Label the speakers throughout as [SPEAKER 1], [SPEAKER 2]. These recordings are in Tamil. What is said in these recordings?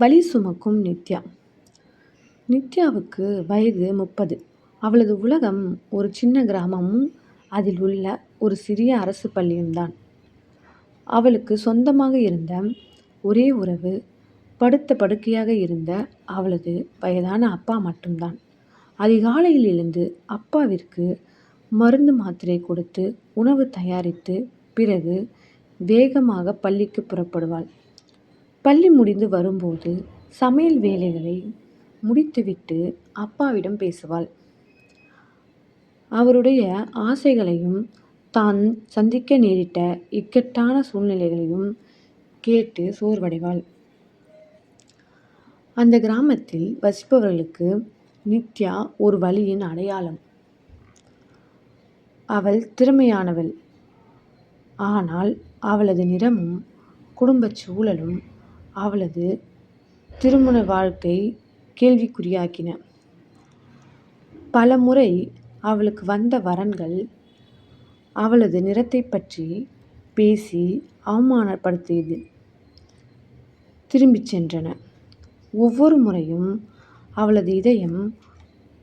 [SPEAKER 1] பலி சுமக்கும் நித்யா. நித்யாவுக்கு வயது முப்பது. அவளது உலகம் ஒரு சின்ன கிராமமும் அதில் உள்ள ஒரு சிறிய அரசு பள்ளியும்தான். அவளுக்கு சொந்தமாக இருந்த ஒரே உறவு படுத்த படுக்கையாக இருந்த அவளது வயதான அப்பா மட்டும்தான். அதிகாலையில் எழுந்து அப்பாவிற்கு மருந்து மாத்திரை கொடுத்து உணவு தயாரித்து பிறகு வேகமாக பள்ளிக்கு புறப்படுவாள். பள்ளி முடிந்து வரும்போது சமையல் வேலைகளை முடித்துவிட்டு அப்பாவிடம் பேசுவாள். அவருடைய ஆசைகளையும் தான் சந்திக்க நேரிட்ட இக்கட்டான சூழ்நிலைகளையும் கேட்டு சோர்வடைவாள். அந்த கிராமத்தில் வசிப்பவர்களுக்கு நித்யா ஒரு வழியின் அடையாளம். அவள் திறமையானவள். ஆனால் அவளது நிறமும் குடும்பச் சூழலும் அவளது திருமண வாழ்க்கை கேள்விக்குறியாக்கின. பல முறை அவளுக்கு வந்த வரன்கள் அவளது நிறத்தை பற்றி பேசி அவமானப்படுத்தியது திரும்பிச் சென்றன. ஒவ்வொரு முறையும் அவளது இதயம்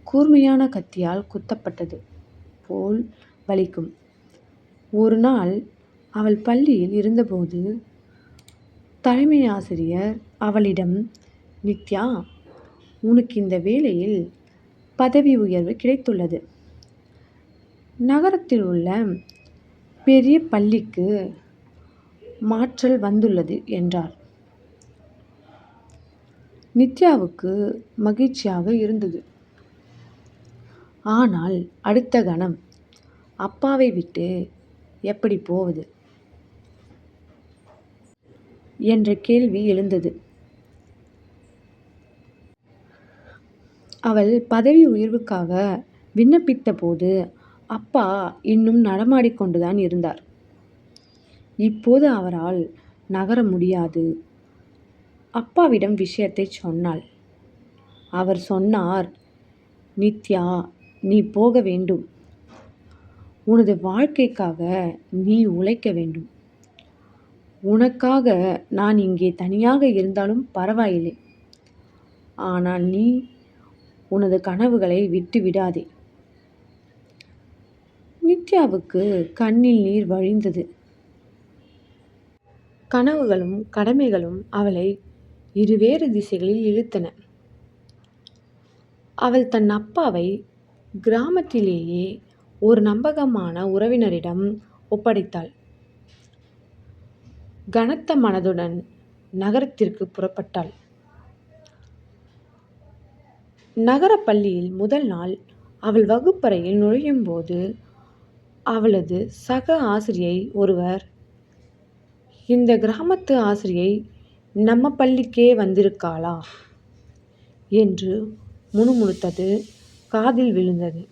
[SPEAKER 1] கூர்மையான கத்தியால் குத்தப்பட்டது போல் வலிக்கும். ஒரு நாள் அவள் பள்ளியில் இருந்தபோது தலைமை ஆசிரியர் அவளிடம் நித்யா உனக்கு இந்த வேலையில் பதவி உயர்வு கிடைத்துள்ளது. நகரத்தில் உள்ள பெரிய பள்ளிக்கு மாற்றல் வந்துள்ளது என்றார் நித்யாவுக்கு மகிழ்ச்சியாக இருந்தது. ஆனால் அடுத்த கணம் அப்பாவை விட்டு எப்படி போவது? என்ற கேள்வி எழுந்தது. அவள் பதவி உயர்வுக்காக விண்ணப்பித்தபோது அப்பா இன்னும் நடமாடிக்கொண்டுதான் இருந்தார். இப்போது அவரால் நகர முடியாது. அப்பாவிடம் விஷயத்தை சொன்னாள். அவர் சொன்னார் நித்யா நீ போக வேண்டும். உனது வாழ்க்கைக்காக நீ உழைக்க வேண்டும். உனக்காக நான் இங்கே தனியாக இருந்தாலும் பரவாயில்லை. ஆனால் நீ உனது கனவுகளை விட்டு விடாதே. நித்யாவுக்கு கண்ணில் நீர் வழிந்தது. கனவுகளும் கடமைகளும் அவளை இருவேறு திசைகளில் இழுத்தன. அவள் தன் அப்பாவை கிராமத்திலேயே ஒரு நம்பகமான உறவினரிடம் ஒப்படைத்தாள். கனத்த மனதுடன் நகரத்திற்கு புறப்பட்டாள். நகர பள்ளியில் முதல் நாள் அவள் வகுப்பறையில் நுழையும் போது அவளது சக ஆசிரியை ஒருவர் இந்த கிராமத்து ஆசிரியை நம்ம பள்ளிக்கே வந்திருக்காளா என்று முணுமுணுத்தது காதில் விழுந்தது.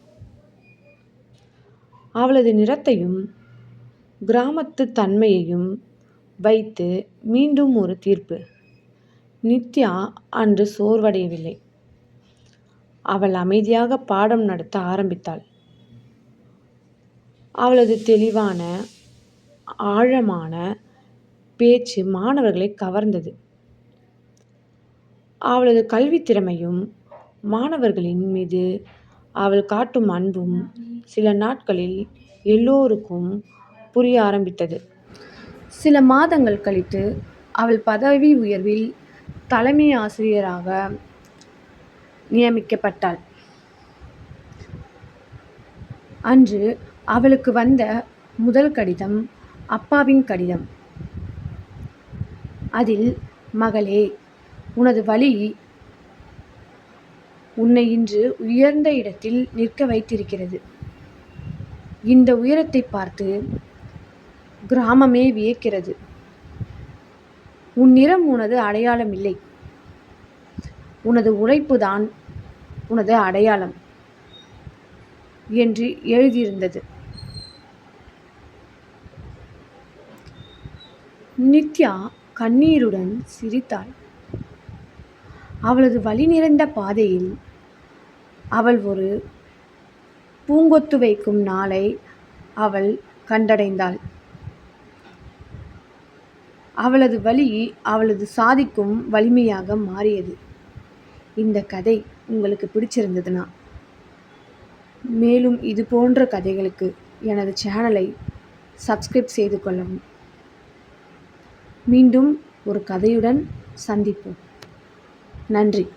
[SPEAKER 1] அவளது நிறத்தையும் கிராமத்து தன்மையையும் வைத்து மீண்டும் ஒரு தீர்ப்பு. நித்யா அன்று சோர்வடையவில்லை. அவள் அமைதியாக பாடம் நடத்த ஆரம்பித்தாள். அவளது தெளிவான ஆழமான பேச்சு மாணவர்களை கவர்ந்தது. அவளது கல்வி திறமையும் மாணவர்களின் மீது அவள் காட்டும் அன்பும் சில நாட்களில் எல்லோருக்கும் புரிய ஆரம்பித்தது. சில மாதங்கள் கழித்து அவள் பதவி உயர்வில் தலைமை ஆசிரியராக நியமிக்கப்பட்டாள். அன்று அவளுக்கு வந்த முதல் கடிதம் அப்பாவின் கடிதம். அதில் மகளே உனது வழி உன்னை இன்று உயர்ந்த இடத்தில் நிற்க வைத்திருக்கிறது. இந்த உயரத்தை பார்த்து கிராமமே வியக்கிறது. உன் நிறம் உனது அடையாளம் இல்லை. உனது உழைப்பு தான் உனது அடையாளம் என்று எழுதியிருந்தது. நித்யா கண்ணீருடன் சிரித்தாள். அவளது வழி நிறைந்த பாதையில் அவள் ஒரு பூங்கொத்து வைக்கும் நாளை அவள் கண்டடைந்தாள். அவளது வலி அவளது சாதிக்கும் வலிமையாக மாறியது. இந்த கதை உங்களுக்கு பிடிச்சிருந்ததுன்னா மேலும் இது போன்ற கதைகளுக்கு எனது சேனலை சப்ஸ்கிரைப் செய்து கொள்ளவும். மீண்டும் ஒரு கதையுடன் சந்திப்போம். நன்றி.